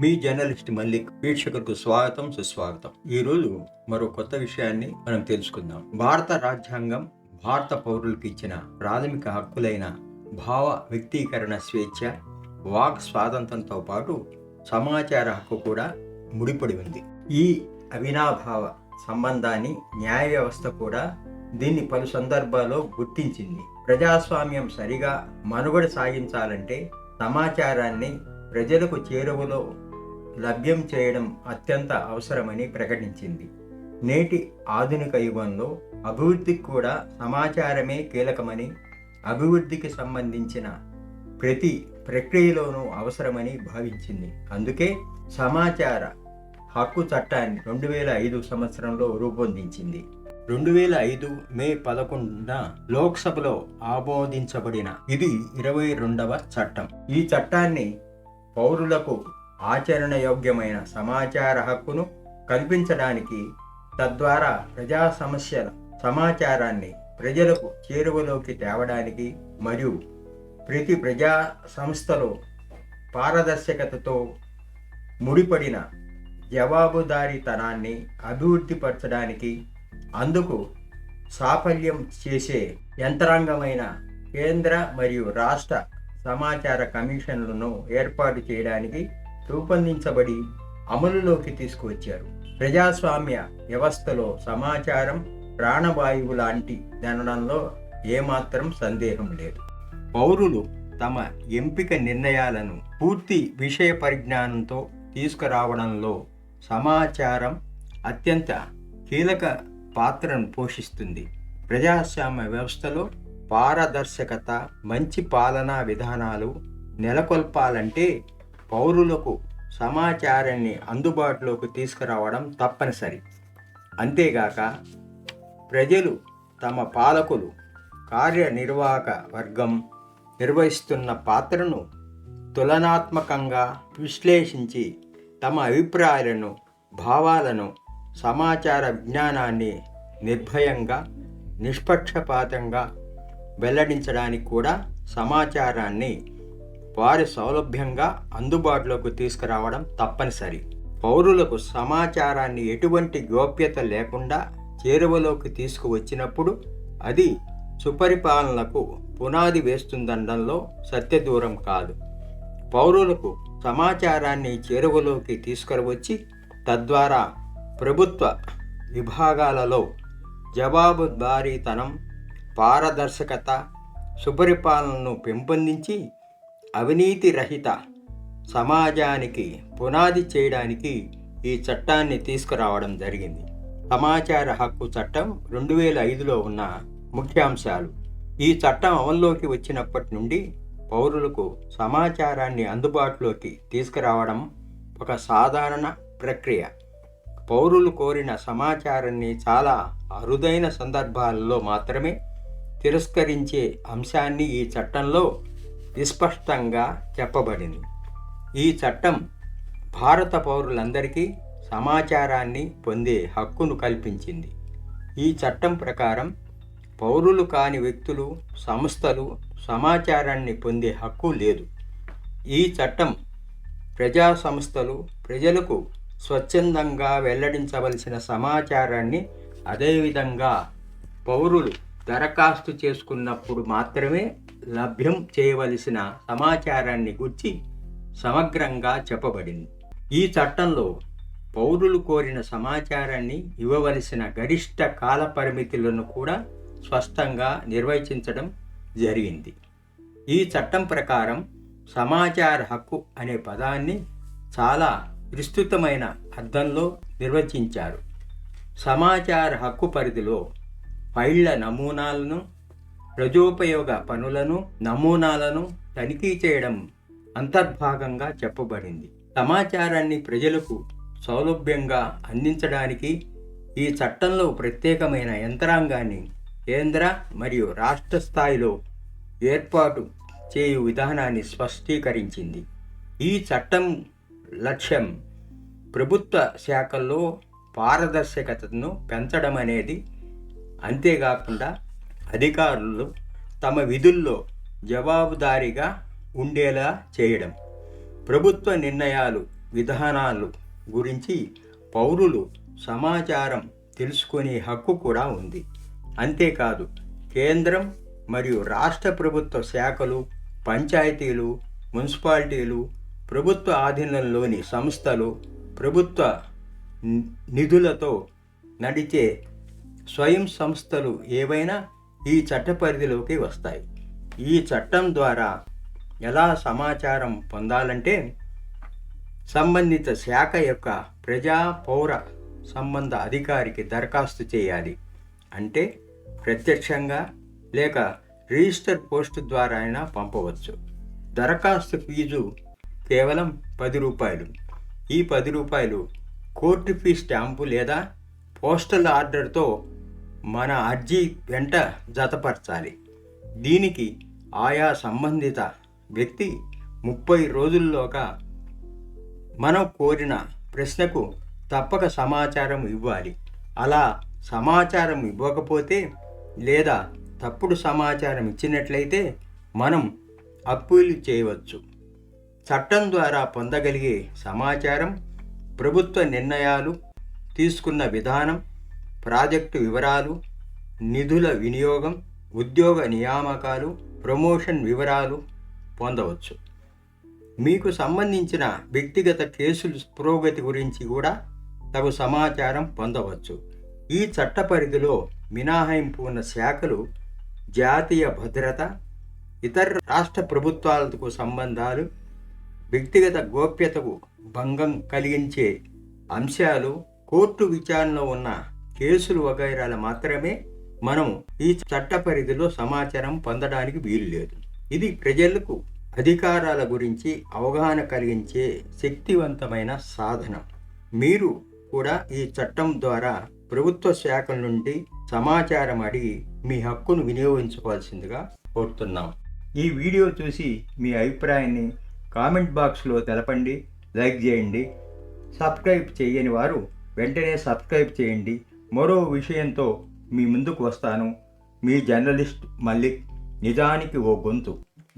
మీ journalist Mallik వీక్షకులకు స్వాగతం సుస్వాగతం. ఈ రోజు మరో కొత్త విషయాన్ని మనం తెలుసుకుందాం. భారత రాజ్యాంగం భారత పౌరులకు ఇచ్చిన ప్రాథమిక హక్కులైన భావ వ్యక్తీకరణ స్వేచ్ఛ వాక్ స్వాతంత్రంతో పాటు సమాచార హక్కు కూడా ముడిపడి ఉంది. ఈ అవినాభావ సంబంధాన్ని న్యాయ వ్యవస్థ కూడా దీన్ని పలు సందర్భాల్లో గుర్తించింది. ప్రజాస్వామ్యం సరిగా మనుగడ సాగించాలంటే సమాచారాన్ని ప్రజలకు చేరువలో లభ్యం చేయడం అత్యంత అవసరమని ప్రకటించింది. నేటి ఆధునిక యుగంలో అభివృద్ధికి కూడా సమాచారమే కీలకమని అభివృద్ధికి సంబంధించిన ప్రతి ప్రక్రియలోనూ అవసరమని భావించింది. అందుకే సమాచార హక్కు చట్టాన్ని రెండు వేల ఐదు సంవత్సరంలో రూపొందించింది. రెండు వేల ఐదు మే పదకొండున లోక్సభలో ఆమోదించబడిన ఇది ఇరవై రెండవ చట్టం. ఈ చట్టాన్ని పౌరులకు ఆచరణ యోగ్యమైన సమాచార హక్కును కల్పించడానికి తద్వారా ప్రజా సమస్యల సమాచారాన్ని ప్రజలకు చేరువలోకి తేవడానికి మరియు ప్రతి ప్రజా సంస్థలో పారదర్శకతతో ముడిపడిన జవాబుదారీతనాన్ని అభివృద్ధిపరచడానికి అందుకు సాఫల్యం చేసే యంత్రాంగమైన కేంద్ర మరియు రాష్ట్ర సమాచార కమిషన్లను ఏర్పాటు చేయడానికి రూపొందించబడి అమలులోకి తీసుకువచ్చారు. ప్రజాస్వామ్య వ్యవస్థలో సమాచారం ప్రాణవాయువు లాంటి దనడంలో ఏమాత్రం సందేహం లేదు. పౌరులు తమ ఎంపిక నిర్ణయాలను పూర్తి విషయ పరిజ్ఞానంతో తీసుకురావడంలో సమాచారం అత్యంత కీలక పాత్రను పోషిస్తుంది. ప్రజాస్వామ్య వ్యవస్థలో పారదర్శకత మంచి పాలనా విధానాలు నెలకొల్పాలంటే పౌరులకు సమాచారాన్ని అందుబాటులోకి తీసుకురావడం తప్పనిసరి. అంతేగాక ప్రజలు తమ పాలకులు కార్యనిర్వాహక వర్గం నిర్వహిస్తున్న పాత్రను తులనాత్మకంగా విశ్లేషించి తమ అభిప్రాయాలను భావాలను సమాచార విజ్ఞానాన్ని నిర్భయంగా నిష్పక్షపాతంగా వెల్లడించడానికి కూడా సమాచారాన్ని వారి సౌలభ్యంగా అందుబాటులోకి తీసుకురావడం తప్పనిసరి. పౌరులకు సమాచారాన్ని ఎటువంటి గోప్యత లేకుండా చేరువలోకి తీసుకువచ్చినప్పుడు అది సుపరిపాలనకు పునాది వేస్తుందనడంలో సత్యదూరం కాదు. పౌరులకు సమాచారాన్ని చేరువలోకి తీసుకురవచ్చి తద్వారా ప్రభుత్వ విభాగాలలో జవాబుదారీతనం పారదర్శకత సుపరిపాలనను పెంపొందించి అవినీతి రహిత సమాజానికి పునాది చేయడానికి ఈ చట్టాన్ని తీసుకురావడం జరిగింది. సమాచార హక్కు చట్టం రెండు వేల ఐదులో ఉన్న ముఖ్యాంశాలు. ఈ చట్టం అమల్లోకి వచ్చినప్పటి నుండి పౌరులకు సమాచారాన్ని అందుబాటులోకి తీసుకురావడం ఒక సాధారణ ప్రక్రియ. పౌరులు కోరిన సమాచారాన్ని చాలా అరుదైన సందర్భాలలో మాత్రమే తిరస్కరించే అంశాన్ని ఈ చట్టంలో విస్పష్టంగా చెప్పబడింది. ఈ చట్టం భారత పౌరులందరికీ సమాచారాన్ని పొందే హక్కును కల్పించింది. ఈ చట్టం ప్రకారం పౌరులు కాని వ్యక్తులు సంస్థలు సమాచారాన్ని పొందే హక్కు లేదు. ఈ చట్టం ప్రజా సంస్థలు ప్రజలకు స్వచ్ఛందంగా వెల్లడించవలసిన సమాచారాన్ని అదేవిధంగా పౌరులు దరఖాస్తు చేసుకున్నప్పుడు మాత్రమే లభ్యం చేయవలసిన సమాచారాన్ని గుర్చి సమగ్రంగా చెప్పబడింది. ఈ చట్టంలో పౌరులు కోరిన సమాచారాన్ని ఇవ్వవలసిన గరిష్ట కాల పరిమితులను కూడా స్పష్టంగా నిర్వచించడం జరిగింది. ఈ చట్టం ప్రకారం సమాచార హక్కు అనే పదాన్ని చాలా విస్తృతమైన అర్థంలో నిర్వచించారు. సమాచార హక్కు పరిధిలో ఫైళ్ళ నమూనాలను ప్రజోపయోగ పనులను నమూనాలను తనిఖీ చేయడం అంతర్భాగంగా చెప్పబడింది. సమాచారాన్ని ప్రజలకు సౌలభ్యంగా అందించడానికి ఈ చట్టంలో ప్రత్యేకమైన యంత్రాంగాన్ని కేంద్ర మరియు రాష్ట్ర స్థాయిలో ఏర్పాటు చేయు విధానాన్ని స్పష్టీకరించింది. ఈ చట్టం లక్ష్యం ప్రభుత్వ శాఖల్లో పారదర్శకతను పెంచడం అనేది అంతేకాకుండా అధికారులు తమ విధుల్లో జవాబుదారీగా ఉండేలా చేయడం ప్రభుత్వ నిర్ణయాలు విధానాలు గురించి పౌరులు సమాచారం తెలుసుకునే హక్కు కూడా ఉంది. అంతేకాదు కేంద్రం మరియు రాష్ట్ర ప్రభుత్వ శాఖలు పంచాయతీలు మున్సిపాలిటీలు ప్రభుత్వ ఆధీనంలోని సంస్థలు ప్రభుత్వ నిధులతో నడిచే స్వయం సంస్థలు ఏవైనా ఈ చట్ట పరిధిలోకి వస్తాయి. ఈ చట్టం ద్వారా ఎలా సమాచారం పొందాలంటే సంబంధిత శాఖ యొక్క ప్రజా పౌర సంబంధ అధికారికి దరఖాస్తు చేయాలి. అంటే ప్రత్యక్షంగా లేక రిజిస్టర్ పోస్టు ద్వారా అయినా పంపవచ్చు. దరఖాస్తు ఫీజు కేవలం పది రూపాయలు. ఈ పది రూపాయలు కోర్టు ఫీ స్టాంపు లేదా పోస్టల్ ఆర్డర్తో మన అర్జీ వెంట జతపరచాలి. దీనికి ఆయా సంబంధిత వ్యక్తి ముప్పై రోజుల్లోగా మనం కోరిన ప్రశ్నకు తప్పక సమాచారం ఇవ్వాలి. అలా సమాచారం ఇవ్వకపోతే లేదా తప్పుడు సమాచారం ఇచ్చినట్లయితే మనం అప్పీలు చేయవచ్చు. చట్టం ద్వారా పొందగలిగే సమాచారం ప్రభుత్వ నిర్ణయాలు తీసుకున్న విధానం ప్రాజెక్టు వివరాలు నిధుల వినియోగం ఉద్యోగ నియామకాలు ప్రమోషన్ వివరాలు పొందవచ్చు. మీకు సంబంధించిన వ్యక్తిగత కేసులు పురోగతి గురించి కూడా తగు సమాచారం పొందవచ్చు. ఈ చట్ట పరిధిలో మినహాయింపు ఉన్న శాఖలు జాతీయ భద్రత ఇతర రాష్ట్ర ప్రభుత్వాలకు సంబంధాలు వ్యక్తిగత గోప్యతకు భంగం కలిగించే అంశాలు కోర్టు విచారణలో ఉన్న కేసులు వగైరాల మాత్రమే మనం ఈ చట్ట పరిధిలో సమాచారం పొందడానికి వీలు లేదు. ఇది ప్రజలకు అధికారాల గురించి అవగాహన కలిగించే శక్తివంతమైన సాధనం. మీరు కూడా ఈ చట్టం ద్వారా ప్రభుత్వ శాఖల నుండి సమాచారం అడిగి మీ హక్కును వినియోగించుకోవాల్సిందిగా కోరుతున్నాం ఈ వీడియో చూసి మీ అభిప్రాయాన్ని కామెంట్ బాక్స్లో తెలపండి లైక్ చేయండి సబ్స్క్రైబ్ చేయని వారు వెంటనే సబ్స్క్రైబ్ చేయండి. మరో విషయంతో మీ ముందుకు వస్తాను. మీ జర్నలిస్ట్ మల్లిక్. నిజానికి ఓ గొంతు.